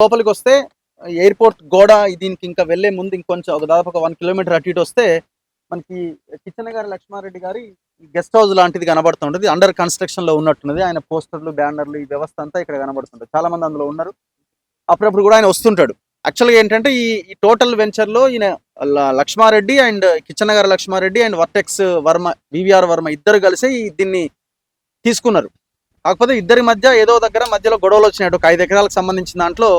లోపలికి వస్తే ఎయిర్పోర్ట్ గోడ దీనికి ఇంకా వెళ్ళే ముందు ఇంకొంచెం ఒక దాదాపు ఒక వన్ కిలోమీటర్ అటు ఇటు వస్తే మనకి కిచెన్ గారి లక్ష్మారెడ్డి గారి గెస్ట్ హౌస్ లాంటిది కనబడుతుంటుంది. అండర్ కన్స్ట్రక్షన్లో ఉన్నట్టున్నది. ఆయన పోస్టర్లు బ్యానర్లు ఈ వ్యవస్థ అంతా ఇక్కడ కనబడుతుంటది. చాలా మంది అందులో ఉన్నారు. అప్పుడప్పుడు కూడా ఆయన వస్తుంటాడు. యాక్చువల్గా ఏంటంటే ఈ ఈ టోటల్ వెంచర్లో ఈయన లక్ష్మారెడ్డి అండ్ కిచెన్ గారి Lakshmareddy and vertex Varma VVR Varma ఇద్దరు కలిసి దీన్ని తీసుకున్నారు. కాకపోతే ఇద్దరి మధ్య ఏదో దగ్గర మధ్యలో గొడవలు వచ్చినాయి. ఒక ఐదు ఎకరాలకు సంబంధించిన దాంట్లో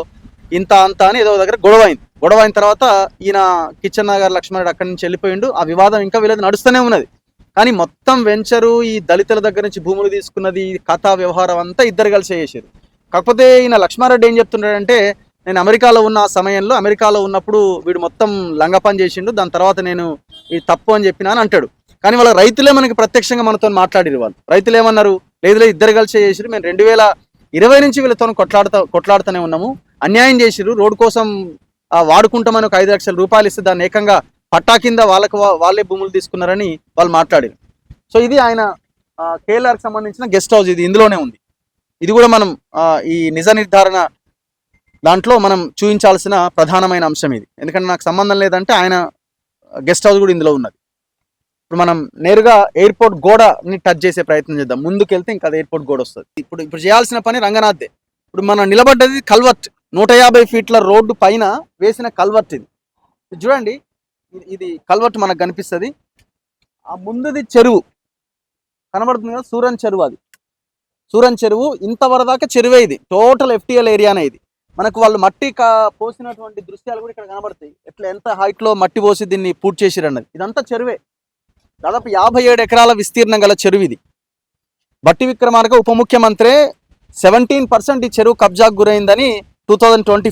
ఇంత అంత అని ఏదో దగ్గర గొడవ అయింది. గొడవ అయిన తర్వాత ఈయన కిచెన్ నగర్ లక్ష్మణుడు అక్కడి నుంచి వెళ్ళిపోయిండు. ఆ వివాదం ఇంకా వీళ్ళది నడుస్తూనే ఉన్నది. కానీ మొత్తం వెంచరు ఈ దళితుల దగ్గర నుంచి భూములు తీసుకున్నది ఈ కథా వ్యవహారం అంతా ఇద్దరు కలిసి చేసారు కాకపోతే ఈయన లక్ష్మారెడ్డి ఏం చెప్తున్నాడంటే నేను అమెరికాలో ఉన్న సమయంలో అమెరికాలో ఉన్నప్పుడు వీడు మొత్తం లంగపని చేసిండు. దాని తర్వాత నేను ఇది తప్పు అని చెప్పినా అని అంటాడు. కానీ వాళ్ళ రైతులే మనకి ప్రత్యక్షంగా మనతో మాట్లాడిరు వాళ్ళు. రైతులు ఏమన్నారు? లేదు లేదు ఇద్దరు కలిసి చేసిరు మేము రెండు వేల ఇరవై నుంచి వీళ్ళతో కొట్లాడుతా కొట్లాడుతూనే ఉన్నాము. అన్యాయం చేసిరు రోడ్డు కోసం వాడుకుంటామని ఒక ఐదు లక్షల రూపాయలు ఇస్తే దాన్ని ఏకంగా పట్టా కింద వాళ్ళకు వాళ్ళే భూములు తీసుకున్నారని వాళ్ళు మాట్లాడారు సో ఇది ఆయన కేఎల్ఆర్కి సంబంధించిన గెస్ట్ హౌస్ ఇది. ఇందులోనే ఉంది. ఇది కూడా మనం ఈ నిజ నిర్ధారణ దాంట్లో మనం చూపించాల్సిన ప్రధానమైన అంశం ఇది. ఎందుకంటే నాకు సంబంధం లేదంటే ఆయన గెస్ట్ హౌస్ కూడా ఇందులో ఉన్నది. ఇప్పుడు మనం నేరుగా ఎయిర్పోర్ట్ గోడని టచ్ చేసే ప్రయత్నం చేద్దాం. ముందుకు వెళ్తే ఇంకా ఎయిర్పోర్ట్ గోడ వస్తుంది. ఇప్పుడు ఇప్పుడు చేయాల్సిన పని రంగనాథ్దే. ఇప్పుడు మనం నిలబడ్డది కల్వర్ట్. నూట యాభై ఫీట్ల రోడ్డు పైన వేసిన కల్వర్ట్ ఇది. చూడండి ఇది- కల్వర్ట్ మనకు కనిపిస్తుంది. ఆ ముందుది చెరువు. కనబడుతుంది కదా సూరన్ చెరువు అది. సూరన్ చెరువు ఇంతవరదాకా చెరువే ఇది. టోటల్ ఎఫ్టీఎల్ ఏరియానే ఇది. మనకు వాళ్ళు మట్టి పోసినటువంటి దృశ్యాలు కూడా ఇక్కడ కనబడతాయి. ఎట్లా ఎంత హైట్లో మట్టి పోసి దీన్ని పూర్తి చేసిరన్నది. ఇదంతా చెరువే. దాదాపు యాభై ఏడు ఎకరాల విస్తీర్ణం గల చెరువు ఇది. బట్టి విక్రమార్క ఉప ముఖ్యమంత్రి సెవెంటీన్ పర్సెంట్ ఈ చెరువు కబ్జాకు గురైందని టూ థౌజండ్ ట్వంటీ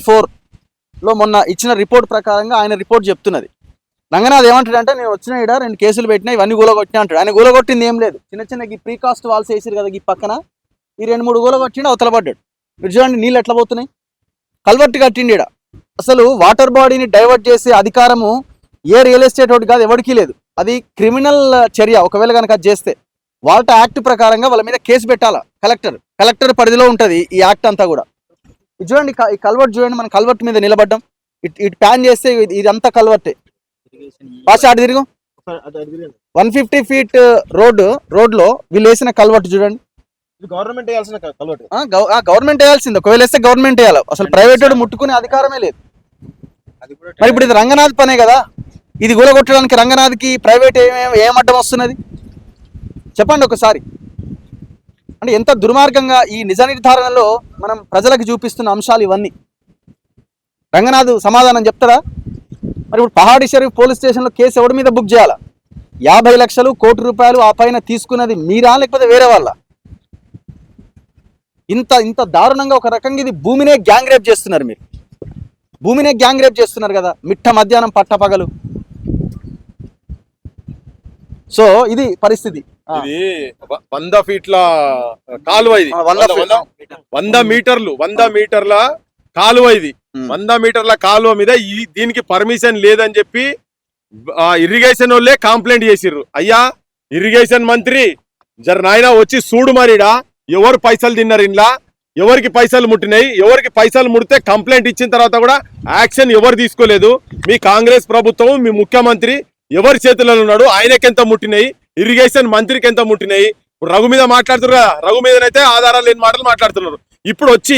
లో మొన్న ఇచ్చిన రిపోర్ట్ ప్రకారంగా ఆయన రిపోర్ట్ చెప్తున్నది. రంగనాథ్ ఏమంటాడు అంటే నేను వచ్చిన ఈడ రెండు కేసులు పెట్టినా ఇవన్నీ గూలగొట్టినా అంటాడు. ఆయన గూలగొట్టింది ఏం లేదు. చిన్న చిన్న ఈ ప్రీకాస్ట్ వాల్స్ వేసిరు కదా ఈ పక్కన. ఈ రెండు మూడు గూలగొట్టిండు అవతల పడ్డాడు. మీరు చూడండి నీళ్ళు ఎట్లా పోతున్నాయి. కల్వర్ట్ కట్టిండి ఈడ. అసలు వాటర్ బాడీని డైవర్ట్ చేసే అధికారము ఏ రియల్ ఎస్టేట్ ఒకటి కాదు ఎవరికీ లేదు. అది క్రిమినల్ చర్య. ఒకవేళ కనుక అది చేస్తే వాల్టా యాక్ట్ ప్రకారంగా వాళ్ళ మీద కేసు పెట్టాలా? కలెక్టర్. కలెక్టర్ పరిధిలో ఉంటది ఈ యాక్ట్ అంతా కూడా. చూడండి ఈ కల్వర్ట్ చూడండి మనం కల్వర్ట్ మీద నిలబడ్డాం. ఇటు ఇటు ప్యాన్ చేస్తే ఇది- ఇదంతా కల్వర్టే. పాస్ అటు తిరుగు. వన్ ఫిఫ్టీ ఫీట్ రోడ్ రోడ్లో వీళ్ళు వేసిన కల్వర్ట్ చూడండి. గవర్నమెంట్ వేయాల్సిన గవర్నమెంట్ వేయాల్సింది. ఒకవేళ వేస్తే గవర్నమెంట్ వేయాలి. అసలు ప్రైవేట్ వాడు ముట్టుకునే అధికారమే లేదు. మరి ఇప్పుడు ఇది రంగనాథ్ పనే కదా? ఇది కూలగొట్టడానికి రంగనాథ్కి ప్రైవేట్ ఏం ఏం అడ్డం వస్తున్నది? చెప్పండి ఒకసారి. అంటే ఎంత దుర్మార్గంగా ఈ నిజ నిర్ధారణలో మనం ప్రజలకు చూపిస్తున్న అంశాలు ఇవన్నీ. రంగనాథ్ సమాధానం చెప్తారా మరి ఇప్పుడు పహాడి షరీఫ్ పోలీస్ స్టేషన్లో కేసు ఎవరి మీద బుక్ చేయాలా? యాభై లక్షలు కోటి రూపాయలు ఆ పైన తీసుకున్నది మీరా లేకపోతే వేరే వాళ్ళ? ఇంత ఇంత దారుణంగా ఒక రకంగా ఇది భూమినే గ్యాంగ్ రేప్ చేస్తున్నారు మీరు. భూమినే గ్యాంగ్ రేప్ చేస్తున్నారు కదా మిట్ట మధ్యాహ్నం పట్టపగలు. సో ఇది పరిస్థితి. ఇది వంద ఫీట్ల కాలువ ఇది. వంద మీటర్లు వంద మీటర్ల కాలువ ఇది. వంద మీటర్ల కాలువ మీద ఈ దీనికి పర్మిషన్ లేదని చెప్పి ఆ ఇరిగేషన్ వాళ్ళే కంప్లైంట్ చేసిర్రు. అయ్యా ఇరిగేషన్ మంత్రి జర నాయన వచ్చి చూడు మరిడా? ఎవరు పైసలు తిన్నారు ఇంట్లో ఎవరికి పైసలు ముట్టినాయి? ఎవరికి పైసలు ముడితే కంప్లైంట్ ఇచ్చిన తర్వాత కూడా యాక్షన్ ఎవరు తీసుకోలేదు? మీ కాంగ్రెస్ ప్రభుత్వం మీ ముఖ్యమంత్రి ఎవరి చేతుల్లో ఉన్నాడు? ఆయనకెంత ముట్టినాయి? ఇరిగేషన్ మంత్రికి ఎంత ముట్టినాయి? ఇప్పుడు రఘు మీద మాట్లాడుతున్నారు కదా రఘు మీదనైతే ఆధారాలు లేని మాటలు మాట్లాడుతున్నారు. ఇప్పుడు వచ్చి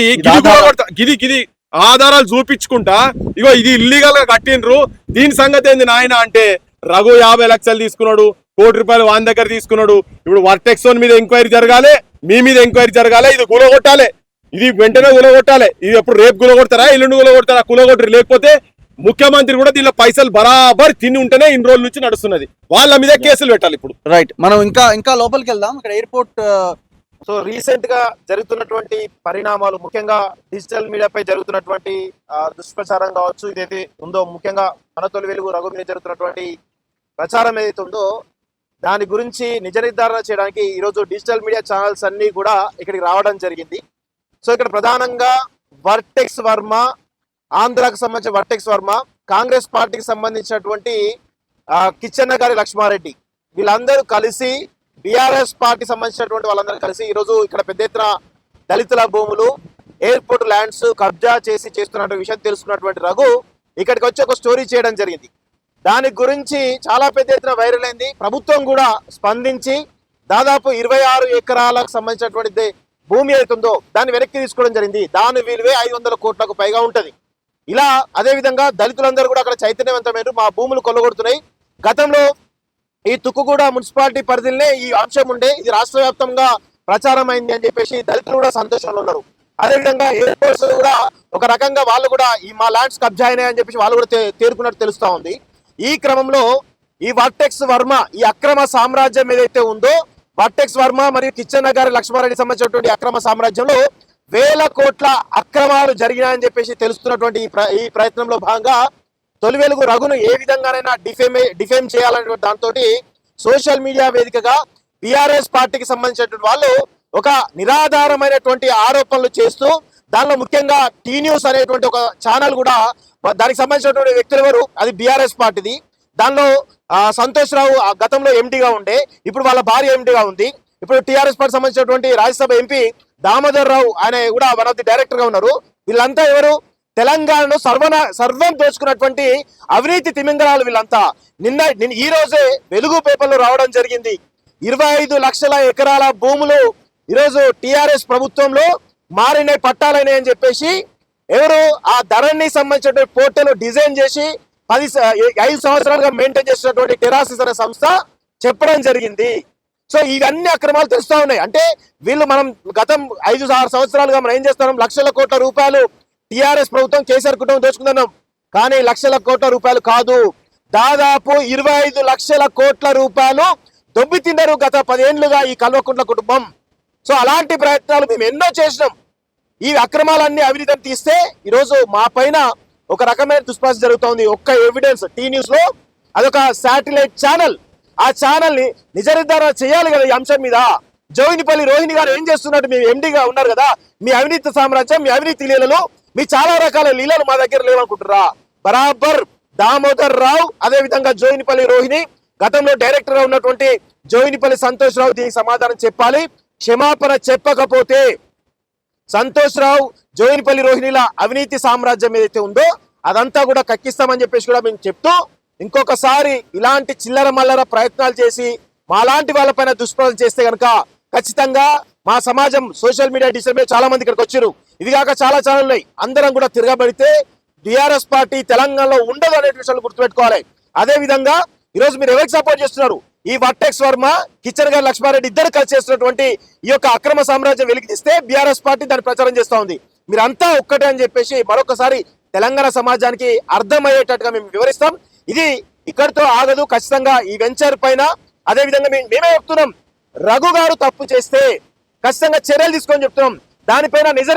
గిది గిది ఆధారాలు చూపించుకుంటా ఇగో ఇది ఇల్లీగల్గా కట్టిండ్రు. దీని సంగతి ఏంది నాయన అంటే రఘు యాభై లక్షలు తీసుకున్నాడు కోటి రూపాయలు వాని దగ్గర తీసుకున్నాడు. ఇప్పుడు వర్టెక్సోన్ మీద ఎంక్వైరీ జరగాలి మీ మీద ఎంక్వైరీ జరగాలి ఇది కూలగొట్టాలి ఇది వెంటనే కూలగొట్టాలి ఇది ఎప్పుడు రేపు కూలగొడతారా ఎల్లుండి కూలగొడతారా కూలగొట్టరు లేకపోతే ముఖ్యమంత్రి కూడా దీనిలో పైసలు బరాబర్ తిని ఉంటేనే ఇన్ని రోజుల నుంచి నడుస్తున్నది. వాళ్ళ మీద కేసులు పెట్టాలి ఇప్పుడు. రైట్ మనం ఇంకా ఇంకా లోపలికి వెళ్దాం. ఇక్కడ ఎయిర్పోర్ట్ సో రీసెంట్గా జరుగుతున్నటువంటి పరిణామాలు ముఖ్యంగా డిజిటల్ మీడియాపై జరుగుతున్నటువంటి దుష్ప్రచారం కావచ్చు ఇదైతే ఉందో ముఖ్యంగా మన తొలి వెలుగు రఘు మీద జరుగుతున్నటువంటి ప్రచారం ఏదైతే ఉందో దాని గురించి నిజ నిర్ధారణ చేయడానికి ఈరోజు డిజిటల్ మీడియా ఛానల్స్ అన్ని కూడా ఇక్కడికి రావడం జరిగింది. సో ఇక్కడ ప్రధానంగా వర్టెక్స్ వర్మ ఆంధ్రాకు సంబంధించిన వర్టెక్స్ వర్మ కాంగ్రెస్ పార్టీకి సంబంధించినటువంటి ఆ, కిచ్చెన్న గారి లక్ష్మారెడ్డి. వీళ్ళందరూ కలిసి బీఆర్ఎస్ పార్టీ సంబంధించినటువంటి వాళ్ళందరూ కలిసి ఈరోజు ఇక్కడ పెద్ద ఎత్తున దళితుల భూములు ఎయిర్పోర్ట్ ల్యాండ్స్ కబ్జా చేసి చేస్తున్నటువంటి విషయం తెలుసుకున్నటువంటి రఘు ఇక్కడికి వచ్చి ఒక స్టోరీ చేయడం జరిగింది. దాని గురించి చాలా పెద్ద ఎత్తున వైరల్ అయింది. ప్రభుత్వం కూడా స్పందించి దాదాపు ఇరవై ఆరు ఎకరాలకు సంబంధించినటువంటి భూమి అవుతుందో దాన్ని వెనక్కి తీసుకోవడం జరిగింది. దాని విలువే ఐదు వందల కోట్లకు పైగా ఉంటుంది. ఇలా అదే విధంగా దళితులందరూ కూడా అక్కడ చైతన్యవంతమైన మా భూములు కొల్లగొడుతున్నాయి. గతంలో ఈ తుక్కుగూడ మున్సిపాలిటీ పరిధిలోనే ఈ అంశం ఉండే. ఇది రాష్ట్ర వ్యాప్తంగా ప్రచారం అయింది అని చెప్పేసి దళితులు కూడా సంతోషంలో ఉన్నారు. అదేవిధంగా ఎయిర్పోర్ట్స్ కూడా ఒక రకంగా వాళ్ళు కూడా ఈ మా ల్యాండ్స్ కబ్జా అయినాయని చెప్పేసి వాళ్ళు కూడా తేరుకున్నట్టు తెలుస్తూ ఉంది. ఈ క్రమంలో ఈ వర్టెక్స్ వర్మ ఈ అక్రమ సామ్రాజ్యం ఏదైతే ఉందో వర్టెక్స్ వర్మ మరియు కిచెన్ నగర్ లక్ష్మారెడ్డి సంబంధించినటువంటి అక్రమ సామ్రాజ్యంలో వేల కోట్ల అక్రమాలు జరిగినాయని చెప్పేసి తెలుస్తున్నటువంటి ఈ ప్ర- ఈ ప్రయత్నంలో భాగంగా తొలి వెలుగు రఘును ఏ విధంగానైనా డిఫేమ్ డిఫేమ్ చేయాలనేటువంటి దాంతో సోషల్ మీడియా వేదికగా బీఆర్ఎస్ పార్టీకి సంబంధించినటువంటి వాళ్ళు ఒక నిరాధారమైనటువంటి ఆరోపణలు చేస్తూ దానిలో ముఖ్యంగా టీ న్యూస్ అనేటువంటి ఒక ఛానల్ కూడా దానికి సంబంధించినటువంటి వ్యక్తులు ఎవరు? అది బీఆర్ఎస్ పార్టీది. దానిలో ఆ, సంతోష్ రావు ఆ గతంలో ఎండిగా ఉండే ఇప్పుడు వాళ్ళ భార్య ఎండిగా ఉంది. ఇప్పుడు టీఆర్ఎస్ పార్టీ సంబంధించినటువంటి రాజ్యసభ ఎంపీ దామోదర్ రావు అనే కూడా వన్ ఆఫ్ ది డైరెక్టర్గా ఉన్నారు. వీళ్ళంతా ఎవరు? తెలంగాణను సర్వన సర్వం దోచుకున్నటువంటి అవినీతి తిమింగరాలు వీళ్ళంతా. నిన్న ఈ రోజే వెలుగు పేపర్లో రావడం జరిగింది. ఇరవై ఐదు లక్షల ఎకరాల భూములు ఈరోజు టిఆర్ఎస్ ప్రభుత్వంలో మారినాయి పట్టాలైనాయి అని చెప్పేసి ఎవరు? ఆ ధరణి సంబంధించిన పోర్టల్ డిజైన్ చేసి పది ఐదు సంవత్సరాలుగా మెయింటైన్ చేసినటువంటి టెరాసిస్ అనే సంస్థ చెప్పడం జరిగింది. సో ఇవన్నీ అక్రమాలు తెలుస్తూ ఉన్నాయి. అంటే వీళ్ళు మనం గతం ఐదు ఆరు సంవత్సరాలుగా మనం ఏం చేస్తున్నాం? లక్షల కోట్ల రూపాయలు టీఆర్ఎస్ ప్రభుత్వం కేసీఆర్ కుటుంబం దోచుకుంటున్నాం కానీ లక్షల కోట్ల రూపాయలు కాదు. దాదాపు ఇరవై ఐదు లక్షల కోట్ల రూపాయలు దొబ్బి తిన్నారు గత పదేళ్ళుగా ఈ కల్వకుంట్ల కుటుంబం. సో అలాంటి ప్రయత్నాలు మేము ఎన్నో చేసినాం. ఈ అక్రమాలన్నీ అవినీతిని తీస్తే ఈరోజు మా పైన ఒక రకమైన దుష్పాస జరుగుతోంది. ఒక్క ఎవిడెన్స్ టీ న్యూస్లో అదొక శాటిలైట్ ఛానల్. ఆ ఛానల్ని చేయాలి కదా ఈ అంశం మీద. జోయినిపల్లి రోహిణి గారు ఏం చేస్తున్నట్టు మీ ఎండిగా ఉన్నారు కదా మీ అవినీతి సామ్రాజ్యం మీ అవినీతి లీలలు మీ చాలా రకాల లీలలు మా దగ్గర లేవనుకుంటున్నారా? బరాబర్ దామోదర్ రావు అదే విధంగా జోయినిపల్లి రోహిణి గతంలో డైరెక్టర్గా ఉన్నటువంటి జోయినిపల్లి సంతోష్ రావు దీనికి సమాధానం చెప్పాలి. క్షమాపణ చెప్పకపోతే సంతోష్ రావు జోయినిపల్లి రోహిణిల అవినీతి సామ్రాజ్యం ఏదైతే ఉందో అదంతా కూడా కక్కిస్తామని చెప్పేసి కూడా మేము చెప్తూ ఇంకొకసారి ఇలాంటి చిల్లర మల్లర ప్రయత్నాలు చేసి మాలాంటి వాళ్ళపైన దుష్ప్రదం చేస్తే కనుక ఖచ్చితంగా మా సమాజం సోషల్ మీడియా డిస్టర్బ్ చాలా మంది ఇక్కడికి వచ్చారు. ఇది కాక చాలా ఛానల్ ఉన్నాయి. అందరం కూడా తిరగబడితే బీఆర్ఎస్ పార్టీ తెలంగాణలో ఉండదు అనే విషయాలు గుర్తుపెట్టుకోవాలి. అదే విధంగా ఈరోజు మీరు ఎవరికి సపోర్ట్ చేస్తున్నారు? ఈ వట్టెక్స్ వర్మ కిచెన్ గారి లక్ష్మారెడ్డి ఇద్దరు కలిసి చేస్తున్నటువంటి ఈ యొక్క అక్రమ సామ్రాజ్యం వెలికిస్తే బీఆర్ఎస్ పార్టీ దాన్ని ప్రచారం చేస్తూ ఉంది. మీరంతా ఒక్కటే అని చెప్పేసి మరొకసారి తెలంగాణ సమాజానికి అర్థమయ్యేటట్టుగా మేము వివరిస్తాం. ఇది ఇక్కడితో ఆగదు. ఖచ్చితంగా ఈ వెంచర్ పైన అదే విధంగా మేము- మేమే చెప్తున్నాం. రఘు గారు తప్పు చేస్తే ఖచ్చితంగా చర్యలు తీసుకొని చెప్తున్నాం. దానిపైన నిజ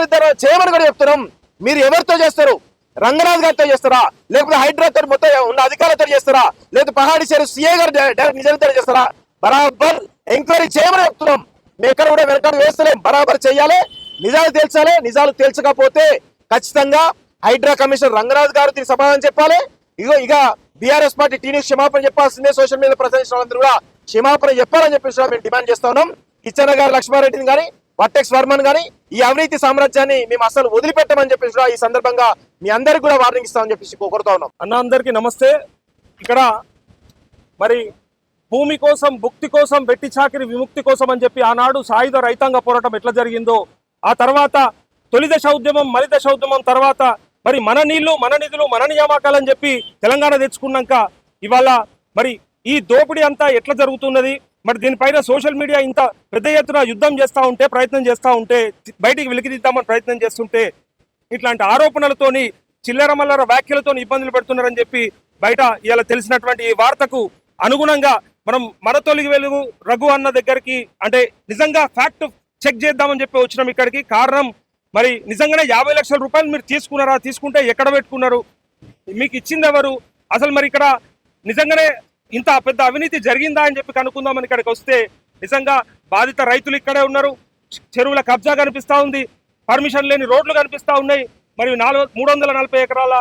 చేయమని కూడా చెప్తున్నాం. మీరు ఎవరితో చేస్తారు? రంగనాథ్ గారితో చేస్తారా? లేకపోతే హైదరాబాద్ మొత్తం ఉన్న అధికారులతో చేస్తారా? లేకపోతే పహాడి చేరు సీఏ గారు డైరెక్ట్ నిజ చేస్తారా? బరాబర్ ఎంక్వైరీ చేయమని చెప్తున్నాం. మేము ఎక్కడ కూడా వెనకాల వేస్తలేం. బరాబర్ చేయాలి. నిజాలు తేల్చాలి. నిజాలు తేల్చకపోతే ఖచ్చితంగా హైడ్రా కమిషనర్ రంగనాథ్ గారు దీనికి సమాధానం చెప్పాలి. ఇగో ఇక బీఆర్ఎస్ పార్టీ టీనీ క్షమాపణ చెప్పాల్సిందే. సోషల్ మీడియా ప్రశ్నించిన వాళ్ళందరూ కూడా క్షమాపణ చెప్పాలని చెప్పేసి మేము డిమాండ్ చేస్తా ఉన్నాం. కిచ్చన్న గారు లక్ష్మారెడ్డిని కానీ వట్టెక్స్ వర్మన్ గాని ఈ అవినీతి సామ్రాజ్యాన్ని మేము అసలు వదిలిపెట్టమని చెప్పేసి ఈ సందర్భంగా మీ అందరికి కూడా వార్నింగ్ ఇస్తామని చెప్పేసి కోరుతా ఉన్నాం. అన్న అందరికీ నమస్తే. ఇక్కడ మరి భూమి కోసం భుక్తి కోసం వెట్టి చాకిరి విముక్తి కోసం అని చెప్పి ఆనాడు సాయుధ రైతాంగ పోరాటం ఎట్లా జరిగిందో ఆ తర్వాత తొలి దశ ఉద్యమం మలి దశ ఉద్యమం తర్వాత మరి మన నీళ్ళు మన నిధులు మన నియామకాలని చెప్పి తెలంగాణ తెచ్చుకున్నాక ఇవాళ మరి ఈ దోపిడీ అంతా ఎట్లా జరుగుతున్నది? మరి దీనిపైన సోషల్ మీడియా ఇంత పెద్ద ఎత్తున యుద్ధం చేస్తూ ఉంటే ప్రయత్నం చేస్తూ ఉంటే బయటికి వెలికిదిద్దామని ప్రయత్నం చేస్తుంటే ఇట్లాంటి ఆరోపణలతోని చిల్లర మల్లర వ్యాఖ్యలతో ఇబ్బందులు పెడుతున్నారని చెప్పి బయట ఇలా తెలిసినటువంటి ఈ వార్తకు అనుగుణంగా మనం మన తొలిగి వెలుగు రఘు అన్న దగ్గరికి అంటే నిజంగా ఫ్యాక్ట్ చెక్ చేద్దామని చెప్పి వచ్చినాం ఇక్కడికి. కారణం మరి నిజంగానే యాభై లక్షల రూపాయలు మీరు తీసుకున్నారా? తీసుకుంటే ఎక్కడ పెట్టుకున్నారు? మీకు ఇచ్చింది ఎవరు? అసలు మరి ఇక్కడ నిజంగానే ఇంత పెద్ద అవినీతి జరిగిందా అని చెప్పి కనుక్కుందామని ఇక్కడికి వస్తే నిజంగా బాధిత రైతులు ఇక్కడే ఉన్నారు. చెరువుల కబ్జా కనిపిస్తా ఉంది. పర్మిషన్ లేని రోడ్లు కనిపిస్తా ఉన్నాయి. మరి నాలుగు మూడు వందల నలభై ఎకరాల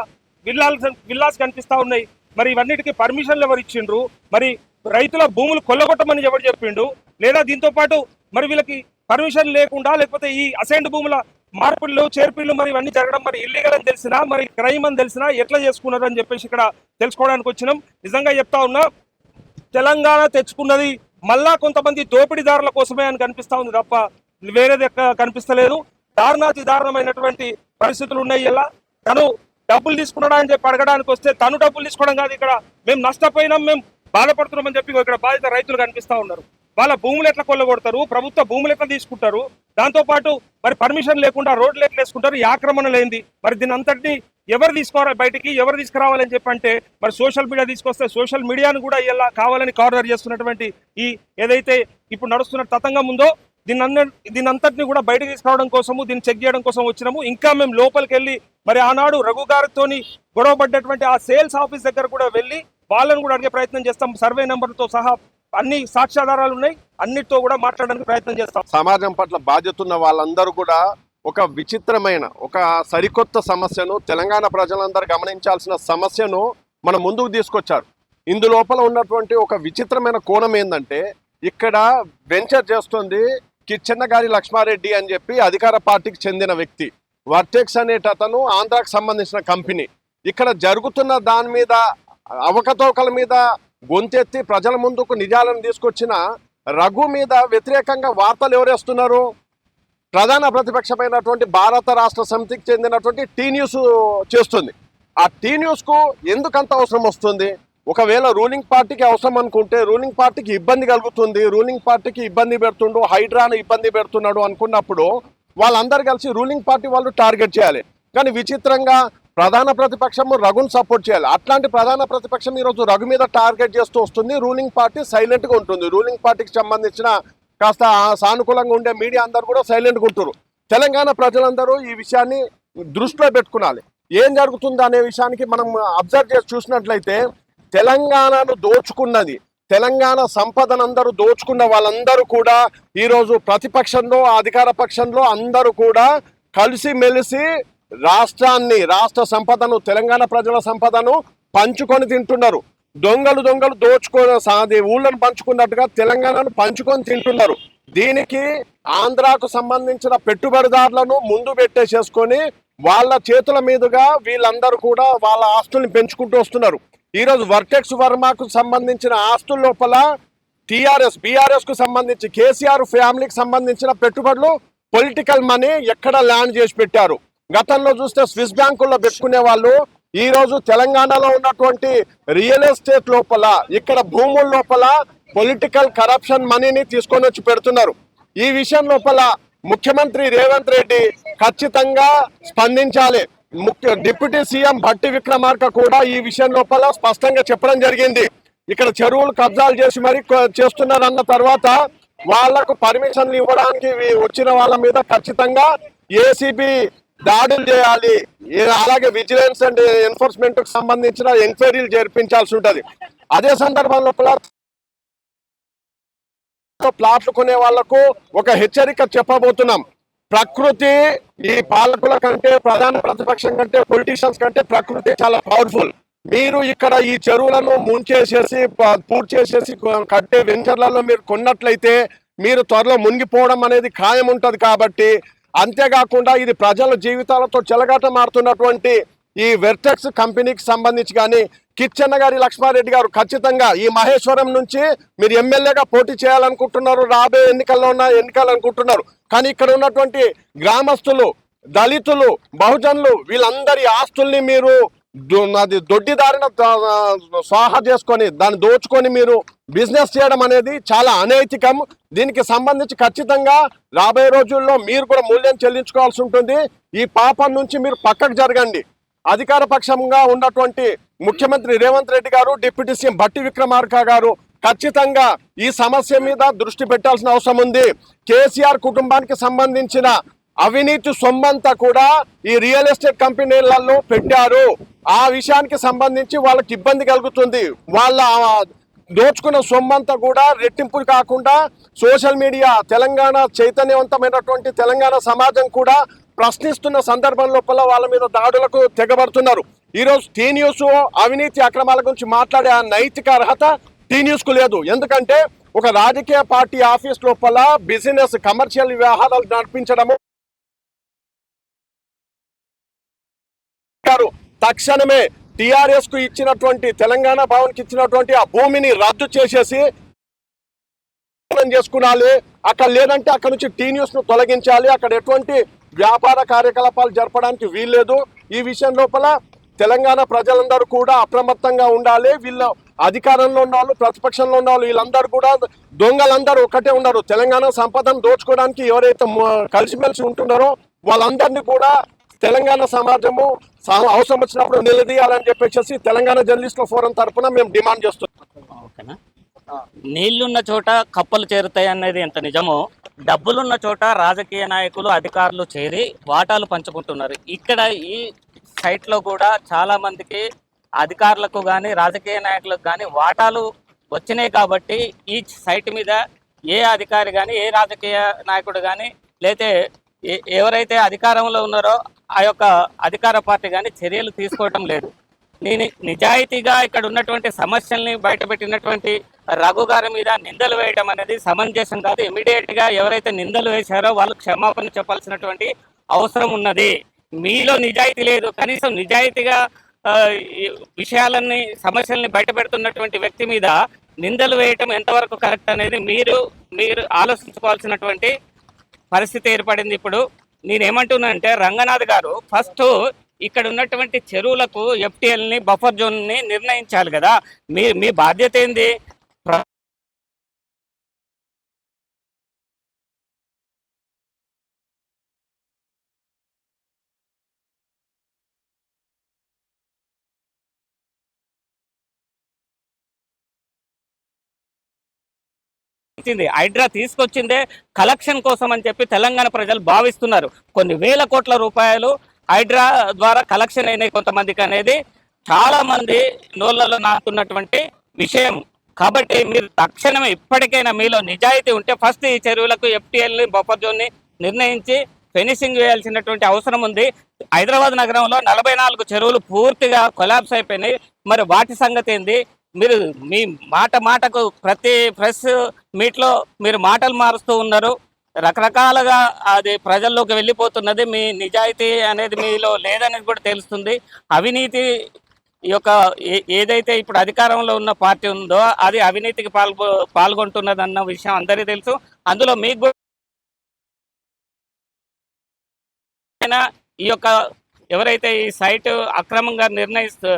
విల్లాస్ విల్లాస్ కనిపిస్తా ఉన్నాయి. మరి ఇవన్నిటికీ పర్మిషన్లు ఎవరు ఇచ్చిండ్రు? మరి రైతుల భూములు కొల్లగొట్టమని ఎవరు చెప్పిండు లేదా దీంతో పాటు మరి వీళ్ళకి పర్మిషన్ లేకుండా లేకపోతే ఈ అసైన్డ్ భూముల మార్పులు చేర్పులు మరి ఇవన్నీ జరగడం మరి ఇల్లీగల్ అని తెలిసినా మరి క్రైమ్ అని తెలిసినా ఎట్లా చేసుకున్నారు అని చెప్పేసి ఇక్కడ తెలుసుకోవడానికి వచ్చినాం. నిజంగా చెప్తా ఉన్నా తెలంగాణ తెచ్చుకున్నది మళ్ళా కొంతమంది దోపిడీదారుల కోసమే అని కనిపిస్తా ఉంది తప్ప వేరేది కనిపిస్తలేదు. దారుణాతి దారుణమైనటువంటి పరిస్థితులు ఉన్నాయి ఇలా. తను డబ్బులు తీసుకున్నాడా అని చెప్పి అడగడానికి వస్తే తను డబ్బులు తీసుకోవడం కాదు ఇక్కడ మేము నష్టపోయినాం మేము బాధపడుతున్నామని చెప్పి ఇక్కడ బాధిత రైతులు కనిపిస్తా ఉన్నారు. వాళ్ళ భూములు ఎట్లా కొల్లగొడతారు? ప్రభుత్వ భూములు ఎట్లా తీసుకుంటారు? దాంతో పాటు మరి పర్మిషన్ లేకుండా రోడ్లు ఎట్లా వేసుకుంటారు? ఈ ఆక్రమణ లేనిది. మరి దీని అంతటిని ఎవరు తీసుకోవాలి బయటికి ఎవరు తీసుకురావాలని చెప్పి అంటే మరి సోషల్ మీడియా తీసుకొస్తే సోషల్ మీడియాను కూడా ఇలా కావాలని కార్నర్ చేస్తున్నటువంటి ఈ ఏదైతే ఇప్పుడు నడుస్తున్న తతంగం ఉందో దీని అన్న దీని అంతటిని కూడా బయటకు తీసుకురావడం కోసము దీన్ని చెక్ చేయడం కోసం వచ్చినాము. ఇంకా మేము లోపలికి వెళ్ళి మరి ఆనాడు రఘు గారితోని గొడవ పడ్డటువంటి ఆ సేల్స్ ఆఫీస్ దగ్గర కూడా వెళ్ళి వాళ్ళని కూడా అడిగే ప్రయత్నం చేస్తాం. సర్వే నెంబర్తో సహా అన్ని సాక్ష్యాధారాలు ఉన్నాయి. అన్నిటితో కూడా మాట్లాడడానికి ప్రయత్నం చేస్తాం. సమాజం పట్ల బాధ్యత ఉన్న వాళ్ళందరూ కూడా ఒక విచిత్రమైన ఒక సరికొత్త సమస్యను తెలంగాణ ప్రజలందరూ గమనించాల్సిన సమస్యను మన ముందుకు తీసుకొచ్చారు. ఇందులోపల ఉన్నటువంటి ఒక విచిత్రమైన కోణం ఏంటంటే ఇక్కడ వెంచర్ చేస్తుంది కిచ్చెన్నగారి లక్ష్మారెడ్డి అని చెప్పి అధికార పార్టీకి చెందిన వ్యక్తి. వర్టెక్స్ అనేటతను ఆంధ్రాకు సంబంధించిన కంపెనీ. ఇక్కడ జరుగుతున్న దాని మీద అవకతవకల మీద గొంతెత్తి ప్రజల ముందుకు నిజాలను తీసుకొచ్చిన రఘు మీద వ్యతిరేకంగా వార్తలు ఎవరేస్తున్నారు? ప్రధాన ప్రతిపక్షమైనటువంటి భారత రాష్ట్ర సమితికి చెందినటువంటి టీ న్యూస్ చేస్తుంది. ఆ టీ న్యూస్కు ఎందుకంత అవసరం వస్తుంది? ఒకవేళ రూలింగ్ పార్టీకి అవసరం అనుకుంటే రూలింగ్ పార్టీకి ఇబ్బంది కలుగుతుంది. రూలింగ్ పార్టీకి ఇబ్బంది పెడుతుండు హైడ్రాను ఇబ్బంది పెడుతున్నాడు అనుకున్నప్పుడు వాళ్ళందరూ కలిసి రూలింగ్ పార్టీ వాళ్ళు టార్గెట్ చేయాలి. కానీ విచిత్రంగా ప్రధాన ప్రతిపక్షము రఘును సపోర్ట్ చేయాలి. అట్లాంటి ప్రధాన ప్రతిపక్షం ఈరోజు రఘు మీద టార్గెట్ చేస్తూ వస్తుంది. రూలింగ్ పార్టీ సైలెంట్గా ఉంటుంది. రూలింగ్ పార్టీకి సంబంధించిన కాస్త సానుకూలంగా ఉండే మీడియా అందరూ కూడా సైలెంట్గా ఉంటారు. తెలంగాణ ప్రజలందరూ ఈ విషయాన్ని దృష్టిలో పెట్టుకోవాలి ఏం జరుగుతుంది అనే విషయానికి మనం అబ్జర్వ్ చేసి చూసినట్లయితే తెలంగాణను దోచుకున్నది తెలంగాణ సంపదనందరూ దోచుకున్న వాళ్ళందరూ కూడా ఈరోజు ప్రతిపక్షంలో అధికార పక్షంలో అందరూ కూడా కలిసి మెలిసి రాష్ట్రాన్ని రాష్ట్ర సంపదను తెలంగాణ ప్రజల సంపదను పంచుకొని తింటున్నారు. దొంగలు దొంగలు దోచుకొని సాది ఊళ్ళను పంచుకున్నట్టుగా తెలంగాణను పంచుకొని తింటున్నారు. దీనికి ఆంధ్రాకు సంబంధించిన పెట్టుబడిదారులను ముందు పెట్టేసేసుకొని వాళ్ళ చేతుల మీదుగా వీళ్ళందరూ కూడా వాళ్ళ ఆస్తుల్ని పెంచుకుంటూ వస్తున్నారు. ఈరోజు వర్టెక్స్ వర్మకు సంబంధించిన ఆస్తుల లోపల టీఆర్ఎస్ బీఆర్ఎస్కు సంబంధించి కేసీఆర్ ఫ్యామిలీకి సంబంధించిన పెట్టుబడులు పొలిటికల్ మనీ ఎక్కడ ల్యాండ్ చేసి పెట్టారు. గతంలో చూస్తే స్విస్ బ్యాంకుల్లో పెట్టుకునే వాళ్ళు ఈ రోజు తెలంగాణలో ఉన్నటువంటి రియల్ ఎస్టేట్ లోపల ఇక్కడ భూముల లోపల పొలిటికల్ కరప్షన్ మనీని తీసుకొని వచ్చి పెడుతున్నారు. ఈ విషయం లోపల ముఖ్యమంత్రి రేవంత్ రెడ్డి ఖచ్చితంగా స్పందించాలి. ముఖ్య డిప్యూటీ సీఎం భట్టి విక్రమార్క కూడా ఈ విషయం లోపల స్పష్టంగా చెప్పడం జరిగింది. ఇక్కడ చెరువులు కబ్జాలు చేసి మరి చేస్తున్నారన్న తర్వాత వాళ్ళకు పర్మిషన్లు ఇవ్వడానికి వచ్చిన వాళ్ళ మీద ఖచ్చితంగా ఏసీబీ దాడులు చేయాలి. అలాగే విజిలెన్స్ అండ్ ఎన్ఫోర్స్మెంట్కు సంబంధించిన ఎంక్వైరీలు జరిపించాల్సి ఉంటుంది. అదే సందర్భంలో ప్లాట్లు కొనే వాళ్ళకు ఒక హెచ్చరిక చెప్పబోతున్నాం. ప్రకృతి ఈ పాలకుల కంటే ప్రధాన ప్రతిపక్షం కంటే పొలిటీషియన్స్ కంటే ప్రకృతి చాలా పవర్ఫుల్ మీరు ఇక్కడ ఈ చెరువులను ముంచేసేసి ప- పూర్తి చేసేసి కట్టే వెంచర్లలో మీరు కొన్నట్లయితే మీరు త్వరలో మునిగిపోవడం అనేది ఖాయం ఉంటుంది కాబట్టి అంతేకాకుండా ఇది ప్రజల జీవితాలతో చెలగాట మారుతున్నటువంటి ఈ వెర్టెక్స్ కంపెనీకి సంబంధించి కానీ కిచ్చన్న గారి లక్ష్మారెడ్డి గారు ఖచ్చితంగా ఈ మహేశ్వరం నుంచి మీరు ఎమ్మెల్యేగా పోటీ చేయాలనుకుంటున్నారు రాబోయే ఎన్నికల్లో ఉన్న ఎన్నికలనుకుంటున్నారు. కానీ ఇక్కడ ఉన్నటువంటి గ్రామస్తులు దళితులు బహుజనులు వీళ్ళందరి ఆస్తుల్ని మీరు నాది అది దొడ్డిదారిన ద- స్వాహా చేసుకొని దాన్ని దోచుకొని మీరు బిజినెస్ చేయడం అనేది చాలా అనైతికం. దీనికి సంబంధించి ఖచ్చితంగా రాబోయే రోజుల్లో మీరు కూడా మూల్యం చెల్లించుకోవాల్సి ఉంటుంది. ఈ పాపం నుంచి మీరు పక్కకు జరగండి. అధికార పక్షంగా ఉన్నటువంటి ముఖ్యమంత్రి రేవంత్ రెడ్డి గారు డిప్యూటీ సీఎం భట్టి విక్రమార్క గారు ఖచ్చితంగా ఈ సమస్య మీద దృష్టి పెట్టాల్సిన అవసరం ఉంది. కేసీఆర్ కుటుంబానికి సంబంధించిన అవినీతి సొమ్మంతా కూడా ఈ రియల్ ఎస్టేట్ కంపెనీలలో పెట్టారు. ఆ విషయానికి సంబంధించి వాళ్ళకి ఇబ్బంది కలుగుతుంది. వాళ్ళ దోచుకున్న సొమ్మంతా కూడా రెట్టింపు కాకుండా సోషల్ మీడియా తెలంగాణ చైతన్యవంతమైనటువంటి తెలంగాణ సమాజం కూడా ప్రశ్నిస్తున్న సందర్భం లోపల వాళ్ళ మీద దాడులకు తెగబడుతున్నారు. ఈరోజు టీ న్యూస్ అవినీతి అక్రమాల గురించి మాట్లాడే ఆ నైతిక అర్హత టీ న్యూస్కు లేదు. ఎందుకంటే ఒక రాజకీయ పార్టీ ఆఫీస్ లోపల బిజినెస్ కమర్షియల్ వ్యవహారాలు నడిపించడము గారు తక్షణమే టిఆర్ఎస్కు ఇచ్చినటువంటి తెలంగాణ భవన్కి ఇచ్చినటువంటి ఆ భూమిని రద్దు చేసేసి చేసుకునాలి. అక్కడ లేదంటే అక్కడ నుంచి టీ న్యూస్ను తొలగించాలి. అక్కడ ఎటువంటి వ్యాపార కార్యకలాపాలు జరపడానికి వీల్లేదు. ఈ విషయం లోపల తెలంగాణ ప్రజలందరూ కూడా అప్రమత్తంగా ఉండాలి. వీళ్ళ అధికారంలో ఉన్న వాళ్ళు ప్రతిపక్షంలో ఉన్న వాళ్ళు వీళ్ళందరూ కూడా దొంగలందరూ ఒకటే ఉన్నారు. తెలంగాణ సంపదను దోచుకోవడానికి ఎవరైతే కలిసిమెలిసి ఉంటున్నారో వాళ్ళందరినీ కూడా తెలంగాణ సమాజము చాలా అవసరం వచ్చినప్పుడు నిలదీయాలని చెప్పేసి తెలంగాణ జర్నలిస్టుల ఫోరం తరపున మేము డిమాండ్ చేస్తున్నాం. ఓకేనా? నీళ్ళున్న చోట కప్పలు చేరుతాయి అనేది ఎంత నిజమో డబ్బులున్న చోట రాజకీయ నాయకులు అధికారులు చేరి వాటాలు పంచుకుంటున్నారు. ఇక్కడ ఈ సైట్లో కూడా చాలా మందికి అధికారులకు కానీ రాజకీయ నాయకులకు కానీ వాటాలు వచ్చినాయి కాబట్టి ఈ సైట్ మీద ఏ అధికారి కానీ ఏ రాజకీయ నాయకుడు కానీ లేతే ఏ- ఎవరైతే అధికారంలో ఉన్నారో ఆ యొక్క అధికార పార్టీ కానీ చర్యలు తీసుకోవటం లేదు. నేను నిజాయితీగా ఇక్కడ ఉన్నటువంటి సమస్యల్ని బయటపెట్టినటువంటి రఘు గారి మీద నిందలు వేయడం అనేది సమంజసం కాదు. ఇమీడియట్గా ఎవరైతే నిందలు వేశారో వాళ్ళు క్షమాపణ చెప్పాల్సినటువంటి అవసరం ఉన్నది. మీలో నిజాయితీ లేదు. కనీసం నిజాయితీగా విషయాలన్నీ సమస్యల్ని బయటపెడుతున్నటువంటి వ్యక్తి మీద నిందలు వేయటం ఎంతవరకు కరెక్ట్ అనేది మీరు మీరు ఆలోచించుకోవాల్సినటువంటి పరిస్థితి ఏర్పడింది ఇప్పుడు. నేనేమంటున్నా అంటే రంగనాథ్ గారు ఫస్ట్ ఇక్కడ ఉన్నటువంటి చెరువులకు ఎఫ్టీఎల్ని బఫర్ జోన్ని నిర్ణయించాలి కదా. మీ మీ బాధ్యత ఏంది? ఇచ్చింది హైడ్రా తీసుకొచ్చిందే కలెక్షన్ కోసం అని చెప్పి తెలంగాణ ప్రజలు భావిస్తున్నారు. కొన్ని వేల కోట్ల రూపాయలు హైడ్రా ద్వారా కలెక్షన్ అయినాయి కొంతమందికి అనేది చాలా మంది నోళ్ళలో నాకున్నటువంటి విషయం. కాబట్టి మీరు తక్షణమే ఇప్పటికైనా మీలో నిజాయితీ ఉంటే ఫస్ట్ ఈ చెరువులకు ఎఫ్టీఎల్ని బఫర్ జోన్ని నిర్ణయించి ఫినిషింగ్ వేయాల్సినటువంటి అవసరం ఉంది. హైదరాబాద్ నగరంలో నలభై నాలుగు చెరువులు పూర్తిగా కొలాబ్స్ అయిపోయినాయి. మరి వాటి సంగతి ఏంది? మీరు మీ మాట మాటకు ప్రతి ప్రెస్ మీట్లో మీరు మాటలు మారుస్తూ ఉన్నారు. రకరకాలుగా అది ప్రజల్లోకి వెళ్ళిపోతున్నది మీ నిజాయితీ అనేది మీలో లేదనేది కూడా తెలుస్తుంది. అవినీతి ఈ యొక్క ఏ- ఏదైతే ఇప్పుడు అధికారంలో ఉన్న పార్టీ ఉందో అది అవినీతికి పాల్గొ పాల్గొంటున్నది అన్న విషయం అందరికీ తెలుసు. అందులో మీకు కూడా ఈ యొక్క ఎవరైతే ఈ సైట్ అక్రమంగా నిర్ణయిస్తూ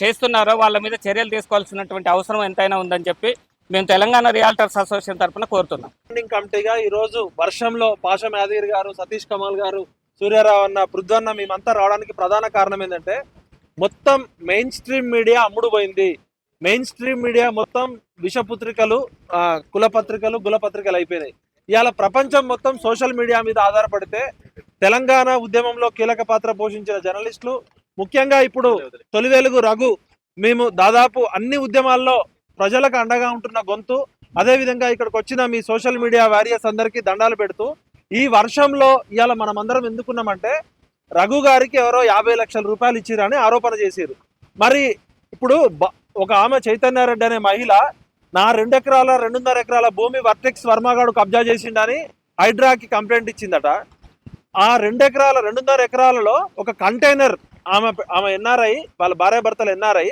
చేస్తున్నారో వాళ్ళ మీద చర్యలు తీసుకోవాల్సినటువంటి అవసరం ఎంతైనా ఉందని చెప్పి మేము తెలంగాణ రియాల్టర్స్ అసోసియేషన్ తరఫున కోరుతున్నాం. కమిటీగా ఈ రోజు వర్షంలో పాషం యాదగిరి గారు సతీష్ కమల్ గారు సూర్యారావు అన్న పృథ్వన్న మేమంతా రావడానికి ప్రధాన కారణం ఏంటంటే మొత్తం మెయిన్ స్ట్రీమ్ మీడియా అమ్ముడుపోయింది. మెయిన్ స్ట్రీమ్ మీడియా మొత్తం విషపత్రికలు కులపత్రికలు గులపత్రికలు అయిపోయినాయి. ఇవాళ ప్రపంచం మొత్తం సోషల్ మీడియా మీద ఆధారపడితే తెలంగాణ ఉద్యమంలో కీలక పాత్ర పోషించిన జర్నలిస్టులు ముఖ్యంగా ఇప్పుడు తొలి వెలుగు రఘు మేము దాదాపు అన్ని ఉద్యమాల్లో ప్రజలకు అండగా ఉంటున్న గొంతు. అదే విధంగా ఇక్కడికి వచ్చిన మీ సోషల్ మీడియా వారియర్స్ అందరికీ దండాలు పెడుతూ ఈ వర్షంలో ఇవాళ మనం అందరం ఎందుకున్నామంటే రఘు గారికి ఎవరో యాభై లక్షల రూపాయలు ఇచ్చిరని ఆరోపణ చేసిరు మరి ఇప్పుడు బ- ఒక ఆమె చైతన్యారెడ్డి అనే మహిళ నా రెండు ఎకరాల రెండున్నర ఎకరాల భూమి వర్టెక్స్ వర్మగాడు కబ్జా చేసిండని హైడ్రాకి కంప్లైంట్ ఇచ్చిందట. ఆ రెండు ఎకరాల రెండున్నర ఎకరాలలో ఒక కంటైనర్ ఆమె ఆమె ఎన్ఆర్ఐ వాళ్ళ భార్య భర్తలు ఎన్ఆర్ఐ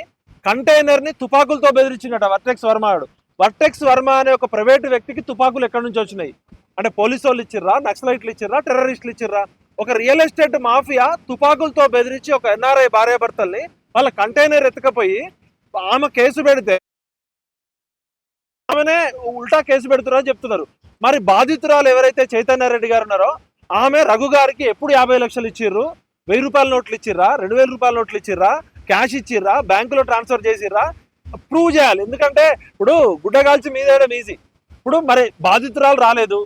కంటైనర్ని తుపాకులతో బెదిరించిందట వర్టెక్స్ వర్మ ఆడు. వర్టెక్స్ వర్మ అనే ఒక ప్రైవేటు వ్యక్తికి తుపాకులు ఎక్కడి నుంచి వచ్చినాయి? అంటే పోలీసు వాళ్ళు ఇచ్చిర్రా నక్సలైట్లు ఇచ్చిర్రా టెర్రరిస్టులు ఇచ్చిర్రా? ఒక రియల్ ఎస్టేట్ మాఫియా తుపాకులతో బెదిరించి ఒక ఎన్ఆర్ఐ భార్య భర్తల్ని వాళ్ళ కంటైనర్ ఎత్తుకపోయి ఆమె కేసు పెడితే ఆమెనే ఉల్టా కేసు పెడుతున్నారని చెప్తున్నారు. మరి బాధితురాలు ఎవరైతే చైతన్య రెడ్డి గారు ఉన్నారో ఆమె రఘు గారికి ఎప్పుడు యాభై లక్షలు ఇచ్చిర్రు? వెయ్యి రూపాయల నోట్లు ఇచ్చిర్రా రెండు వేల రూపాయల నోట్లు ఇచ్చిర్రా క్యాష్ ఇచ్చిర్రా బ్యాంకులో ట్రాన్స్ఫర్ చేసిర్రా ప్రూవ్ చేయాలి. ఎందుకంటే ఇప్పుడు గుడ్డగాల్చి మీదేయడం ఈజీ ఇప్పుడు మరి బాధితురాలు రాలేదు.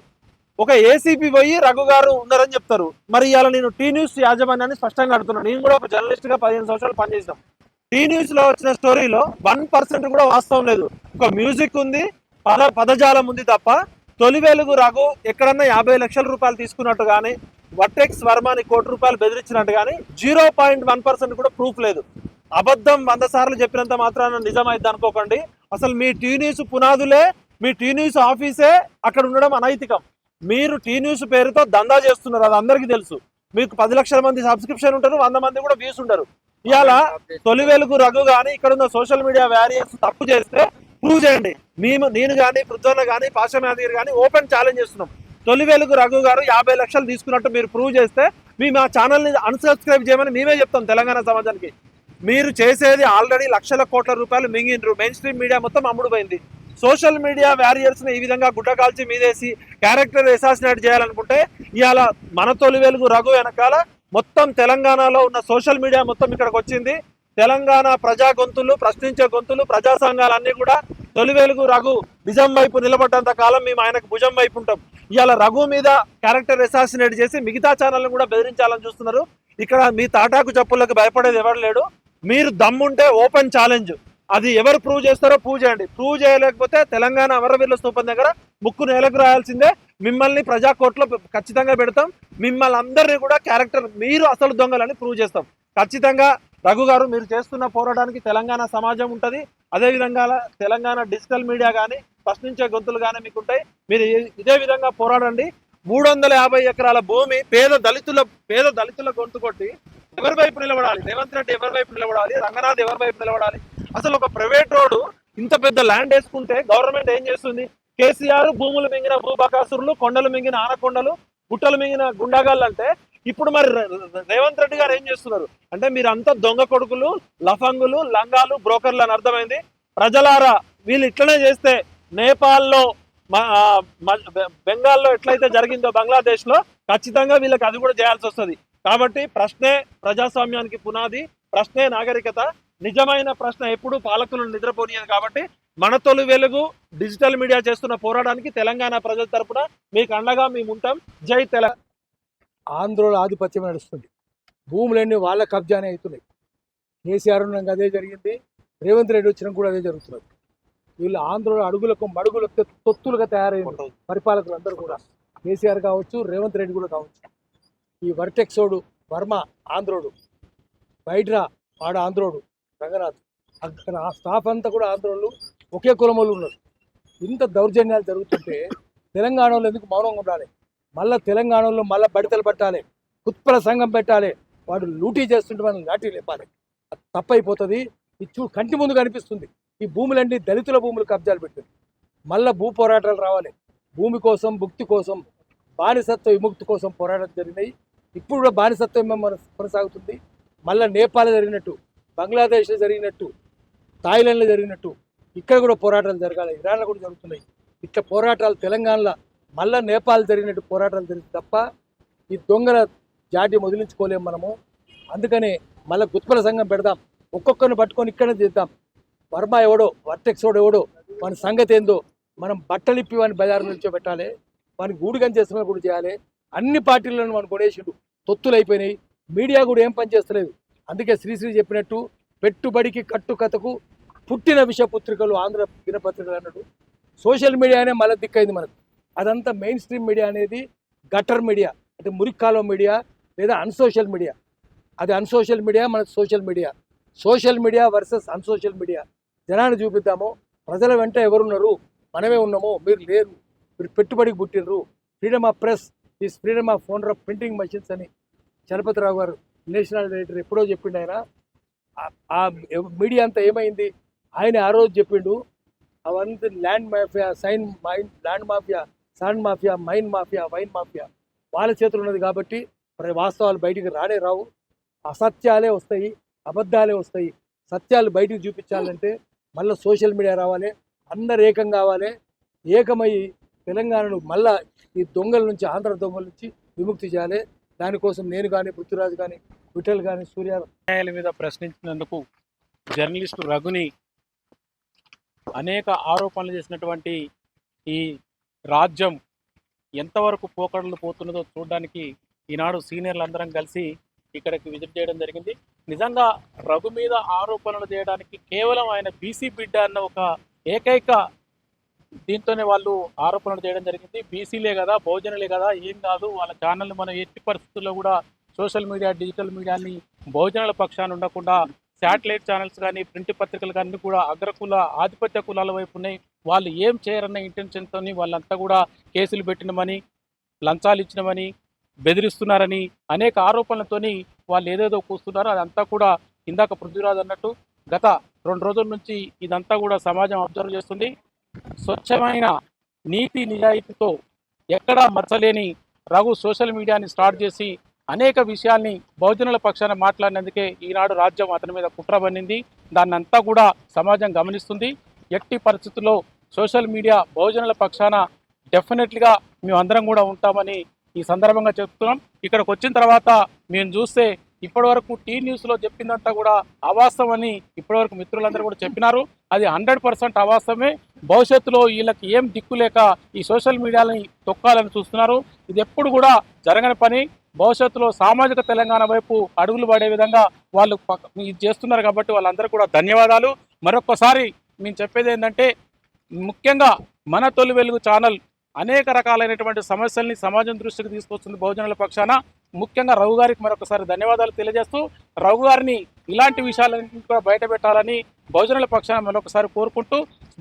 ఒక ఏసీపీ పోయి రఘు గారు ఉన్నారని చెప్తారు. మరి ఇవాళ నేను టీ న్యూస్ యాజమాన్యాన్ని స్పష్టంగా అడుగుతున్నాను నేను కూడా ఒక జర్నలిస్ట్గా పదిహేను సంవత్సరాలు పనిచేసాం టీ న్యూస్లో వచ్చిన స్టోరీలో వన్ పర్సెంట్ కూడా వాస్తవం లేదు. ఒక మ్యూజిక్ ఉంది పద పదజాలం ఉంది తప్ప తొలి వెలుగు రఘు ఎక్కడన్నా యాభై లక్షల రూపాయలు తీసుకున్నట్టు కానీ వర్టెక్స్ వర్మని కోటి రూపాయలు బెదిరించినట్టు కానీ జీరో పాయింట్ వన్ పర్సెంట్ కూడా ప్రూఫ్ లేదు. అబద్ధం వంద సార్లు చెప్పినంత మాత్రాన నిజమైంది అనుకోకండి. అసలు మీ టీ న్యూస్ పునాదులే మీ టీ న్యూస్ ఆఫీసే అక్కడ ఉండడం అనైతికం. మీరు టీ న్యూస్ పేరుతో దందా చేస్తున్నారు అది అందరికీ తెలుసు. మీకు పది లక్షల మంది సబ్స్క్రిప్షన్ ఉంటారు వంద మంది కూడా వ్యూస్ ఉండరు. ఇవాళ తొలి వెలుగు రఘు కానీ ఇక్కడ ఉన్న సోషల్ మీడియా వ్యారియర్స్ తప్పు చేస్తే ప్రూవ్ చేయండి. మేము నేను కానీ పృథ్వన్న కానీ పాషం కానీ ఓపెన్ ఛాలెంజ్ చేస్తున్నాం. తొలి వెలుగు రఘు గారు యాభై లక్షలు తీసుకున్నట్టు మీరు ప్రూవ్ చేస్తే మేము ఆ ఛానల్ని అన్సబ్స్క్రైబ్ చేయమని మేమే చెప్తాం తెలంగాణ సమాజానికి. మీరు చేసేది ఆల్రెడీ లక్షల కోట్ల రూపాయలు మింగిండ్రు. మెయిన్ స్ట్రీమ్ మీడియా మొత్తం అమ్ముడుపోయింది. సోషల్ మీడియా వ్యారియర్స్ని ఈ విధంగా గుడ్డ కాల్చి మీదేసి క్యారెక్టర్ ఎసాసినేట్ చేయాలనుకుంటే ఇవాళ మన తొలి వెలుగు రఘు వెనకాల మొత్తం తెలంగాణలో ఉన్న సోషల్ మీడియా మొత్తం ఇక్కడికి వచ్చింది. తెలంగాణ ప్రజా గొంతులు ప్రశ్నించే గొంతులు ప్రజా సంఘాలన్నీ కూడా తొలి వెలుగు రఘు నిజం వైపు నిలబడ్డంత కాలం మేము ఆయనకు భుజం వైపు ఉంటాం. ఇవాళ రఘు మీద క్యారెక్టర్ అసాసినేట్ చేసి మిగతా ఛానల్ని కూడా బెదిరించాలని చూస్తున్నారు. ఇక్కడ మీ తాటాకు చెప్పులకు భయపడేది ఎవరు లేడు. మీరు దమ్ముంటే ఓపెన్ ఛాలెంజ్ అది ఎవరు ప్రూవ్ చేస్తారో ప్రూవ్ చేయండి. ప్రూవ్ చేయలేకపోతే తెలంగాణ అమరవీరుల స్థూపం దగ్గర ముక్కు నేలకు రాయాల్సిందే. మిమ్మల్ని ప్రజా కోర్టులో ఖచ్చితంగా పెడతాం. మిమ్మల్ని అందరినీ కూడా క్యారెక్టర్ మీరు అసలు దొంగలని ప్రూవ్ చేస్తాం. ఖచ్చితంగా రఘు గారు మీరు చేస్తున్న పోరాటానికి తెలంగాణ సమాజం ఉంటుంది. అదేవిధంగా తెలంగాణ డిజిటల్ మీడియా కానీ ప్రశ్నించే గొంతులు కానీ మీకు ఉంటాయి మీరు ఇదే విధంగా పోరాడండి. మూడు వందల యాభై ఎకరాల భూమి పేద దళితుల పేద దళితుల గొంతు కొట్టి ఎవరి వైపు నిలబడాలి? రేవంత్ రెడ్డి ఎవరి వైపు నిలబడాలి? రంగనాథ్ ఎవరి వైపు నిలబడాలి? అసలు ఒక ప్రైవేట్ రోడ్డు ఇంత పెద్ద ల్యాండ్ వేసుకుంటే గవర్నమెంట్ ఏం చేస్తుంది? కేసీఆర్ భూములు మింగిన భూబకాసురులు కొండలు మింగిన ఆనకొండలు గుట్టలు మింగిన గుండాగాళ్ళు అంటే ఇప్పుడు మరి రేవంత్ రెడ్డి గారు ఏం చేస్తున్నారు? అంటే మీరంతా దొంగ కొడుకులు లఫంగులు లంగాలు బ్రోకర్లు అని అర్థమైంది. ప్రజలారా వీళ్ళు ఇట్లనే చేస్తే నేపాల్లో మ- బెంగాల్లో ఎట్లయితే జరిగిందో బంగ్లాదేశ్లో ఖచ్చితంగా వీళ్ళకి అది కూడా చేయాల్సి వస్తుంది. కాబట్టి ప్రశ్నే ప్రజాస్వామ్యానికి పునాది ప్రశ్నే నాగరికత. నిజమైన ప్రశ్న ఎప్పుడు పాలకులను నిద్రపోనియదు కాబట్టి మన తొలి వెలుగు డిజిటల్ మీడియా చేస్తున్న పోరాటానికి తెలంగాణ ప్రజల తరపున మీకు అండగా మేము ఉంటాం. జై తెలంగాణ. ఆంధ్రోల ఆధిపత్యం నడుస్తుంది. భూములన్నీ వాళ్ళ కబ్జానే అవుతున్నాయి. కేసీఆర్ ఉన్నాక అదే జరిగింది. రేవంత్ రెడ్డి వచ్చినా కూడా అదే జరుగుతున్నది. వీళ్ళు ఆంధ్రుల అడుగులకు మడుగులకు తొత్తులుగా తయారైన పరిపాలకులు అందరూ కూడా. కేసీఆర్ కావచ్చు రేవంత్ రెడ్డి కూడా కావచ్చు. ఈ వర్టెక్సోడు వర్మ ఆంధ్రోడు బైడ్రా వాడు ఆంధ్రోడు రంగనాథ్. అక్కడ ఆ స్టాఫ్ అంతా కూడా ఆంధ్రోళ్ళు ఒకే కులమోళ్ళు ఉన్నారు. ఇంత దౌర్జన్యాలు జరుగుతుంటే తెలంగాణలో ఎందుకు మౌనంగా ఉండాలి? మళ్ళా తెలంగాణలో మళ్ళా బడితలు పట్టాలి ఉత్పల సంఘం పెట్టాలి వాడు లూటీ చేస్తుంటే మనం లాఠీ లేపాలి. అది తప్పైపోతుంది. ఇది చూ కంటి ముందు కనిపిస్తుంది. ఈ భూములన్నీ దళితుల భూములు కబ్జాలు పెట్టింది. మళ్ళా భూ పోరాటాలు రావాలి. భూమి కోసం భుక్తి కోసం బానిసత్వ విముక్తి కోసం పోరాటం జరిగినాయి. ఇప్పుడు కూడా బానిసత్వం మన కొనసాగుతుంది. మళ్ళీ నేపాల్ జరిగినట్టు బంగ్లాదేశ్లో జరిగినట్టు థాయిలాండ్లో జరిగినట్టు ఇక్కడ కూడా పోరాటాలు జరగాలి. ఇరాన్లో కూడా జరుగుతున్నాయి. ఇట్లా పోరాటాలు తెలంగాణలో మళ్ళా నేపాల్ జరిగినట్టు పోరాటాలు జరిగింది తప్ప ఈ దొంగల జాటి వదిలించుకోలేము మనము. అందుకనే మళ్ళీ గుత్పల సంఘం పెడదాం. ఒక్కొక్కరిని పట్టుకొని ఇక్కడనే చేద్దాం. వర్మ ఎవడో వర్టెక్స్ ఎవడో మన సంగతి ఏందో మనం బట్టలు ఇప్పి వాడిని బజారు నుంచో పెట్టాలి. వాడిని గూడుగం చేస్తున్నా కూడా చేయాలి. అన్ని పార్టీలను మనం కొనేసిండు. తొత్తులు అయిపోయినాయి. మీడియా కూడా ఏం పనిచేస్తలేదు అందుకే శ్రీశ్రీ చెప్పినట్టు పెట్టుబడికి కట్టుకథకు పుట్టిన విషపుత్రికలు ఆంధ్ర దినపత్రికలు అన్నట్టు సోషల్ మీడియానే మళ్ళీ దిక్కైంది మనకు. అదంతా మెయిన్ స్ట్రీమ్ మీడియా అనేది గటర్ మీడియా అంటే మురిక్కాలో మీడియా లేదా అన్సోషల్ మీడియా అది అన్సోషల్ మీడియా మన social media social media versus unsocial media జనాన్ని చూపిద్దాము. ప్రజల వెంట ఎవరున్నారు? మనమే ఉన్నాము. మీరు లేరు. మీరు పెట్టుబడికి పుట్టినరు freedom of press is freedom of owner of printing machines అని చలపతిరావు గారు నేషనల్ ఎడిటర్ ఎప్పుడో చెప్పిండు ఆయన. ఆ- మీడియా అంతా ఏమైంది? ఆయన ఆ రోజు చెప్పిండు అవంతా land mafia sign mind land mafia sand mafia mine mafia wine mafia వాళ్ళ చేతులు ఉన్నది కాబట్టి మరి వాస్తవాలు బయటికి రానే రావు. అసత్యాలే వస్తాయి అబద్ధాలే వస్తాయి. సత్యాలు బయటికి చూపించాలంటే మళ్ళీ సోషల్ మీడియా రావాలి అందరు ఏకం కావాలి. ఏకమై తెలంగాణను మళ్ళా ఈ దొంగల నుంచి ఆంధ్ర దొంగల నుంచి విముక్తి చేయాలి. దానికోసం నేను కానీ పృథ్వీరాజు కానీ విఠల్ కానీ సూర్య న్యాయాల మీద ప్రశ్నించినందుకు జర్నలిస్టు రఘుని అనేక ఆరోపణలు చేసినటువంటి ఈ రాజ్యం ఎంతవరకు పోకడలు పోతున్నదో చూడడానికి ఈనాడు సీనియర్లు అందరం కలిసి ఇక్కడికి విజిట్ చేయడం జరిగింది. నిజంగా రఘు మీద ఆరోపణలు చేయడానికి కేవలం ఆయన బీసీ బిడ్డ అన్న ఒక ఏకైక దీంతోనే వాళ్ళు ఆరోపణలు చేయడం జరిగింది. బీసీలే కదా బహుజనులే కదా ఏం కాదు. వాళ్ళ ఛానల్ మనం ఎట్టి పరిస్థితుల్లో కూడా సోషల్ మీడియా డిజిటల్ మీడియాని బహుజనుల పక్షాన ఉండకుండా శాటిలైట్ ఛానల్స్ కానీ ప్రింట్ పత్రికలు కానీ కూడా అగ్రకుల ఆధిపత్య కులాల వైపు ఉన్నాయి. వాళ్ళు ఏం చేయరన్న ఇంటెన్షన్తో వాళ్ళంతా కూడా కేసులు పెట్టినమని లంచాలు ఇచ్చినమని బెదిరిస్తున్నారని అనేక ఆరోపణలతోని వాళ్ళు ఏదేదో కూస్తున్నారో. అదంతా కూడా ఇందాక పృథ్వీరాజ్ అన్నట్టు గత రెండు రోజుల నుంచి ఇదంతా కూడా సమాజం అబ్జర్వ్ చేస్తుంది. స్వచ్ఛమైన నీతి నిజాయితీతో ఎక్కడా మచ్చలేని రఘు సోషల్ మీడియాని స్టార్ట్ చేసి అనేక విషయాల్ని బహుజనుల పక్షాన మాట్లాడినందుకే ఈనాడు రాజ్యం అతని మీద కుట్ర పన్నింది. దాన్నంతా కూడా సమాజం గమనిస్తుంది. ఎట్టి పరిస్థితుల్లో సోషల్ మీడియా బహుజనుల పక్షాన డెఫినెట్లీగా మేము అందరం కూడా ఉంటామని ఈ సందర్భంగా చెప్తున్నాం. ఇక్కడికి వచ్చిన తర్వాత మేము చూస్తే ఇప్పటివరకు టీ న్యూస్లో చెప్పిందంతా కూడా అవాస్తవం అని ఇప్పటివరకు మిత్రులందరూ కూడా చెప్పినారు. అది హండ్రెడ్ పర్సెంట్ అవాస్తవమే. భవిష్యత్తులో వీళ్ళకి ఏం దిక్కు లేక ఈ సోషల్ మీడియాని తొక్కాలని చూస్తున్నారు. ఇది ఎప్పుడు కూడా జరగని పని. భవిష్యత్తులో సామాజిక తెలంగాణ వైపు అడుగులు పడే విధంగా వాళ్ళు ఇది చేస్తున్నారు కాబట్టి వాళ్ళందరూ కూడా ధన్యవాదాలు. మరొకసారి మేము చెప్పేది ఏంటంటే ముఖ్యంగా మన తొలి వెలుగు ఛానల్ అనేక రకాలైనటువంటి సమస్యల్ని సమాజం దృష్టికి తీసుకొస్తుంది బహుజనుల పక్షాన. ముఖ్యంగా రఘు గారికి మరొకసారి ధన్యవాదాలు తెలియజేస్తూ రఘు గారిని ఇలాంటి విషయాలన్నింటినీ కూడా బయట పెట్టాలని బహుజనుల పక్షాన మరొకసారి కోరుకుంటూ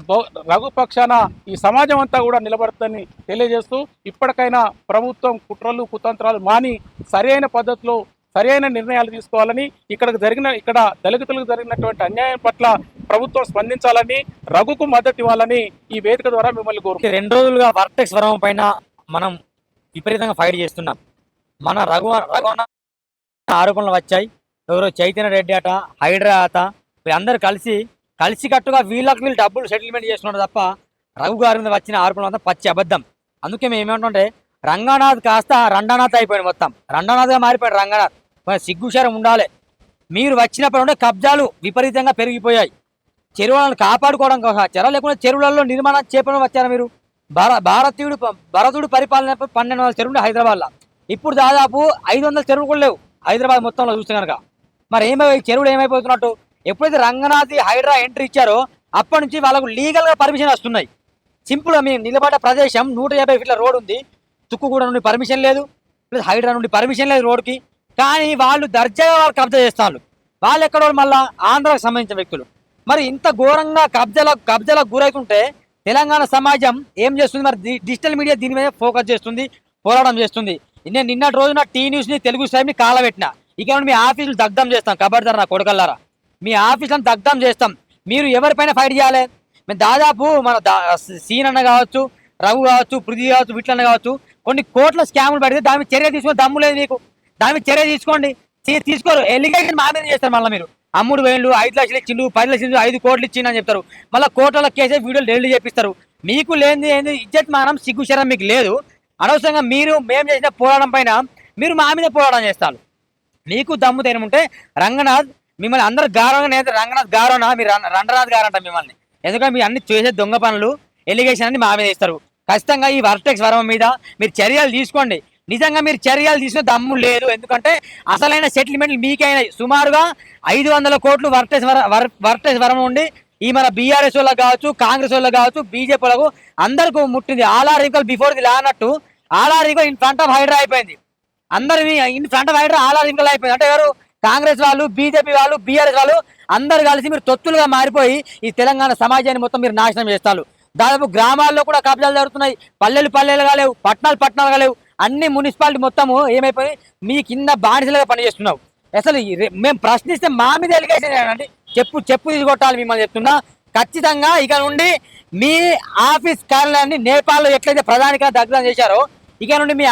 బహు రఘు పక్షాన ఈ సమాజం అంతా కూడా నిలబడుతుందని తెలియజేస్తూ ఇప్పటికైనా ప్రభుత్వం కుట్రలు కుతంత్రాలు మాని సరైన పద్ధతిలో సరైన నిర్ణయాలు తీసుకోవాలని ఇక్కడ జరిగిన ఇక్కడ దళితులకు జరిగినటువంటి అన్యాయం పట్ల ప్రభుత్వం స్పందించాలని రఘుకు మద్దతు ఇవ్వాలని ఈ వేదిక ద్వారా మిమ్మల్ని కోరు రెండు రోజులుగా వర్టెక్స్ వరం పైన మనం విపరీతంగా ఫైట్ చేస్తున్నాం. మన రఘు రఘు ఆరోపణలు వచ్చాయి. ఎవరో చైతన్య రెడ్డి అట హైడ్రా అట అందరూ కలిసి కలిసికట్టుగా వీళ్ళకి వీళ్ళు డబ్బులు సెటిల్మెంట్ చేస్తున్నారు తప్ప రఘు గారి మీద వచ్చిన ఆరోపణలు అంతా పచ్చి అబద్ధం. అందుకే మేము ఏమంటుంటే రంగనాథ్ కాస్త రండనాథ్ అయిపోయింది మొత్తం. రండనాథ్గా మారిపోయాడు రంగనాథ్. మరి ఉండాలి. మీరు వచ్చినప్పుడు ఉండే కబ్జాలు విపరీతంగా పెరిగిపోయాయి. చెరువులను కాపాడుకోవడం కోసం వచ్చారా లేకుంటే చెరువులలో నిర్మాణం చేపడం వచ్చారా మీరు? భార భారతీయుడు భరతుడు పరిపాలన పన్నెండు వందల చెరువులు హైదరాబాద్లో. ఇప్పుడు దాదాపు ఐదు వందల చెరువులు కూడా లేవు హైదరాబాద్ మొత్తంలో చూస్తే కనుక మరి ఏమై చెరువులు ఏమైపోతున్నట్టు? ఎప్పుడైతే రంగనాథి హైడ్రా ఎంట్రీ ఇచ్చారో అప్పటి నుంచి వాళ్ళకు లీగల్గా పర్మిషన్ వస్తున్నాయి. సింపుల్గా మేము నిలబడ్డ ప్రదేశం నూట యాభై ఫీట్ల రోడ్ ఉంది. తుక్కుగూడ నుండి పర్మిషన్ లేదు. ప్లస్ హైడ్రా నుండి పర్మిషన్ లేదు రోడ్కి. కానీ వాళ్ళు దర్జాగా వాళ్ళు కబ్జా చేస్తారు వాళ్ళు ఎక్కడో మళ్ళా ఆంధ్రాకు సంబంధించిన వ్యక్తులు. మరి ఇంత ఘోరంగా కబ్జాల కబ్జాలకు గురైకుంటే తెలంగాణ సమాజం ఏం చేస్తుంది? మరి డిజిటల్ మీడియా దీని మీద ఫోకస్ చేస్తుంది పోరాటం చేస్తుంది. నేను నిన్నటి రోజున టీ న్యూస్ని తెలుగు స్టైమ్ని కాలబెట్టిన. ఇక మీ ఆఫీసులు దగ్ధం చేస్తాం కబడ్దారు నా కొడకల్లారా? మీ ఆఫీసులను దగ్ధం చేస్తాం. మీరు ఎవరిపైన ఫైట్ చేయాలి? మేము దాదాపు మన సీన్ అన్న కావచ్చు రఘు కావచ్చు పృథ్వీ కావచ్చు విట్లన్న కావచ్చు కొన్ని కోట్ల స్కాములు పెడితే దాని మీద చర్య తీసుకుని దమ్ము లేదు మీకు. దాని మీద చర్య తీసుకోండి. తీసుకోరు. ఎలిగేషన్ మా మీద చేస్తారు మళ్ళీ మీరు. అమ్ముడు వేలు ఐదు లక్షలు ఇచ్చిండు పది లక్షలు ఐదు కోట్లు ఇచ్చిండు అని చెప్తారు. మళ్ళీ కోట్ల కేసే వీడియోలు డెలివరీ చేపిస్తారు. మీకు లేనిది ఏంది? ఇజ్జత్ మానం సిగ్గు శరం మీకు లేదు. అనవసరంగా మీరు మేము చేసిన పోరాటం పైన మీరు మా మీద పోరాటం చేస్తారు. మీకు దమ్ము ధైర్యం ఉంటే రంగనాథ్ మిమ్మల్ని అందరు గౌరవంగా నేను రంగనాథ్ గౌరవనా? మీరు రం- రంగనాథ్ గారు అంట మిమ్మల్ని. ఎందుకంటే మీరు అన్ని చేసే దొంగ పనులు ఎలిగేషన్ అన్ని మా మీద ఇస్తారు ఖచ్చితంగా ఈ వర్టెక్స్ వరం మీద మీరు చర్యలు తీసుకోండి. నిజంగా మీరు చర్యలు తీసుకునే దమ్ము లేదు. ఎందుకంటే అసలైన సెటిల్మెంట్లు మీకైనా సుమారుగా ఐదు వందల కోట్లు వర్టెస్ వర వర్- వరం ఉండి ఈ మన బీఆర్ఎస్ వాళ్ళకి కావచ్చు కాంగ్రెస్ వాళ్ళకి కావచ్చు బీజేపీ వాళ్ళకు అందరికీ ముట్టింది. All are equal before the law అన్నట్టు all are equal in front of Hydraa అయిపోయింది. అందరివి in front of Hydraa all are equal అయిపోయింది. అంటే ఎవరు కాంగ్రెస్ వాళ్ళు బీజేపీ వాళ్ళు బీఆర్ఎస్ వాళ్ళు అందరు కలిసి మీరు తొత్తులుగా మారిపోయి ఈ తెలంగాణ సమాజాన్ని మొత్తం మీరు నాశనం చేస్తారు. దాదాపు గ్రామాల్లో కూడా కబ్జాలు జరుగుతున్నాయి. పల్లెలు పల్లెలు కాలేవు పట్టణాలు పట్టణాలు కాలేవు అన్ని మున్సిపాలిటీ మొత్తము ఏమైపోయి మీ కింద బానిసలుగా పనిచేస్తున్నావు. అసలు మేము ప్రశ్నిస్తే మా మీద ఎలిగేషన్ అండి చెప్పు చెప్పు తీసుకొట్టాలి మిమ్మల్ని చెప్తున్నా. ఖచ్చితంగా ఇక నుండి మీ ఆఫీస్ కార్యాలయాన్ని నేపాల్లో ఎట్లయితే ప్రధానిగా దగ్ధం చేశారో ఇక నుండి మీ